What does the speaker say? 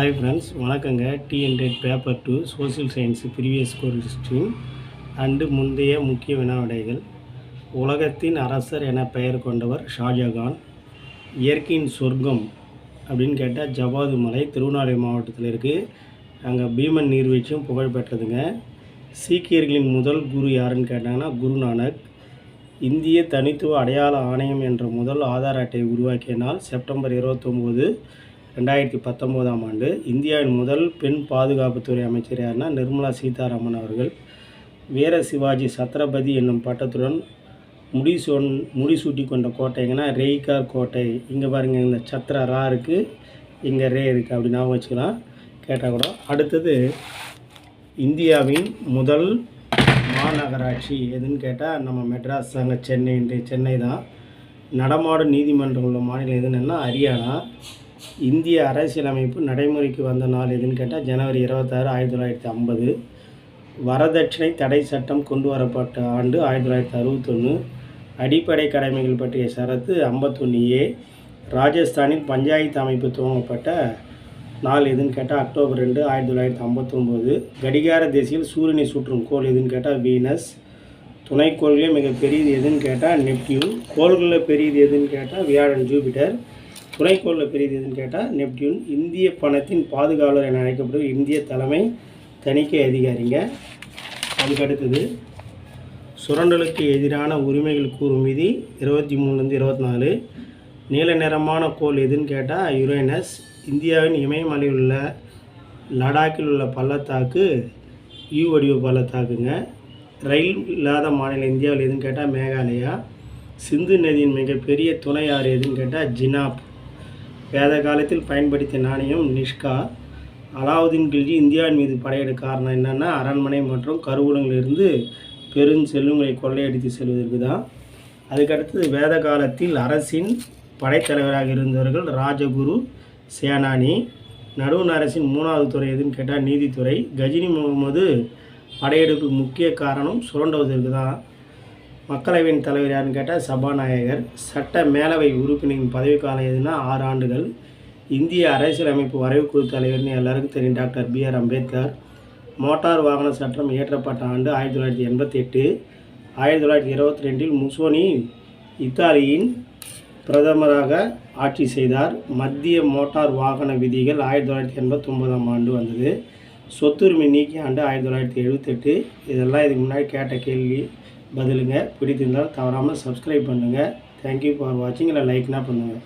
Hi friends வணக்கங்க. T hundred paper two social science previous course stream and முந்தைய முக்கிய வினாவிடைகள். உலகத்தின் அரசர் என பெயர் கொண்டவர் ஷாஜகான். இயற்கையின் சொர்க்கம் அப்படின்னு கேட்டால் ஜவாது மலை திருவண்ணாமலை மாவட்டத்தில் இருக்குது அங்கே பீமன் நீர்வீழ்ச்சியும் புகழ் பெற்றதுங்க. சீக்கியர்களின் முதல் குரு யாருன்னு கேட்டாங்கன்னா குருநானக். இந்திய தனித்துவ அடையாள ஆணையம் என்ற முதல் ஆதார் அட்டையை உருவாக்கிய நாள் செப்டம்பர் இருபத்தொம்போது. ரெண்டாயிரத்தி பத்தொம்போதாம் ஆண்டு இந்தியாவின் முதல் பெண் பாதுகாப்புத்துறை அமைச்சர் யாருன்னா நிர்மலா சீதாராமன் அவர்கள். வீர சிவாஜி சத்ரபதி என்னும் பட்டத்துடன் முடிசூன் முடிசூட்டி கொண்ட கோட்டைங்கன்னா ரெய்கார் கோட்டை. இங்கே பாருங்கள் இந்த சத்ரா ரா இருக்குது இங்கே ரே இருக்குது அப்படி ஞாபகம் வச்சுக்கலாம். கேட்டால் கூட. அடுத்தது இந்தியாவின் முதல் மாநகராட்சி எதுன்னு கேட்டால் நம்ம மெட்ராஸ் அங்கே சென்னை சென்னை தான். நடமாடும் நீதிமன்றம் உள்ள மாநிலம் எதுன்னு ஹரியானா. இந்திய அரசியலமைப்பு நடைமுறைக்கு வந்த நாள் எதுன்னு கேட்டால் ஜனவரி இருபத்தாறு ஆயிரத்தி தொள்ளாயிரத்தி ஐம்பது. வரதட்சணை தடை சட்டம் கொண்டு வரப்பட்ட ஆண்டு ஆயிரத்தி தொள்ளாயிரத்தி அறுபத்தொன்று அடிப்படை கடமைகள் பற்றிய சரத்து ஐம்பத்தொன்று ஏ ராஜஸ்தானில் பஞ்சாயத்து அமைப்பு துவங்கப்பட்ட நாள் எதுன்னு கேட்டால் அக்டோபர் ரெண்டு ஆயிரத்தி தொள்ளாயிரத்தி ஐம்பத்தொம்போது. கடிகார திசையில் சூரியனை சுற்றும் கோள் எதுன்னு கேட்டால் வீனஸ். துணைக்கோள்களே மிக பெரியது எதுன்னு கேட்டால் நெப்டியூன். கோள்களில் பெரியது எதுன்னு கேட்டால் வியாழன் ஜூபிட்டர். துணைக்கோளில் பெரியது எதுன்னு கேட்டால் நெப்டியூன் இந்திய பணத்தின் பாதுகாவலர் என அழைக்கப்படும் இந்திய தலைமை தணிக்கை அதிகாரிங்க. அதுக்கு அடுத்தது சுரண்டலுக்கு எதிரான உரிமைகள் கூறும் விதி இருபத்தி மூணுலேருந்து இருபத்தி நாலு. நீல நிறமான கோள் எதுன்னு கேட்டால் யுரேனஸ் இந்தியாவின் இமயமலையில் உள்ள லடாக்கில் உள்ள பள்ளத்தாக்கு யூ வடிவ பள்ளத்தாக்குங்க. ரயில் இல்லாத மாநிலம் இந்தியாவில் எதுன்னு கேட்டால் மேகாலயா. சிந்து நதியின் மிகப்பெரிய துணை ஆறு எதுன்னு கேட்டால் ஜினாப். வேத காலத்தில் பயன்படுத்திய நாணயம் நிஷ்கா. அலாவுதீன் கில்ஜி இந்தியாவின் மீது படையெடு காரணம் என்னென்னா அரண்மனை மற்றும் கருவூலங்களிலிருந்து பெரும் செல்வங்களை கொள்ளையடித்து செல்வதற்கு தான். அதுக்கடுத்தது வேத காலத்தில் அரசின் படைத்தலைவராக இருந்தவர்கள் ராஜகுரு சேனானி. நடுவண் அரசின் மூணாவது துறை எதுன்னு கேட்டால் நீதித்துறை. கஜினி முகமது படையெடுப்பு முக்கிய காரணம் சுரண்டுவதற்கு தான். மக்களவையின் தலைவர் யாருன்னு கேட்டால் சபாநாயகர். சட்ட மேலவை உறுப்பினரின் பதவிக்காலம் எதுனா ஆறு ஆண்டுகள். இந்திய அரசியலமைப்பு வரைவு குழு தலைவர்னு எல்லாருக்கும் தெரியும் doctor B R Ambedkar. Motor வாகன சட்டம் இயற்றப்பட்ட ஆண்டு ஆயிரத்தி தொள்ளாயிரத்தி எண்பத்தி எட்டு ஆயிரத்தி தொள்ளாயிரத்தி இருபத்தி ரெண்டில் முசோனி இத்தாலியின் பிரதமராக ஆட்சி செய்தார். மத்திய மோட்டார் வாகன விதிகள் ஆயிரத்தி தொள்ளாயிரத்தி எண்பத்தொம்போதாம் ஆண்டு வந்தது. சொத்துரிமை நீக்கிய ஆண்டு ஆயிரத்தி தொள்ளாயிரத்தி எழுபத்தெட்டு. இதெல்லாம் இதுக்கு முன்னாடி கேட்ட கேள்வி. பதிலுங்க. பிடித்திருந்தால் தவறாமல் சப்ஸ்கிரைப் பண்ணுங்கள் தேங்க்யூ ஃபார் வாட்சிங் இல்லை லைக்னா பண்ணுங்கள்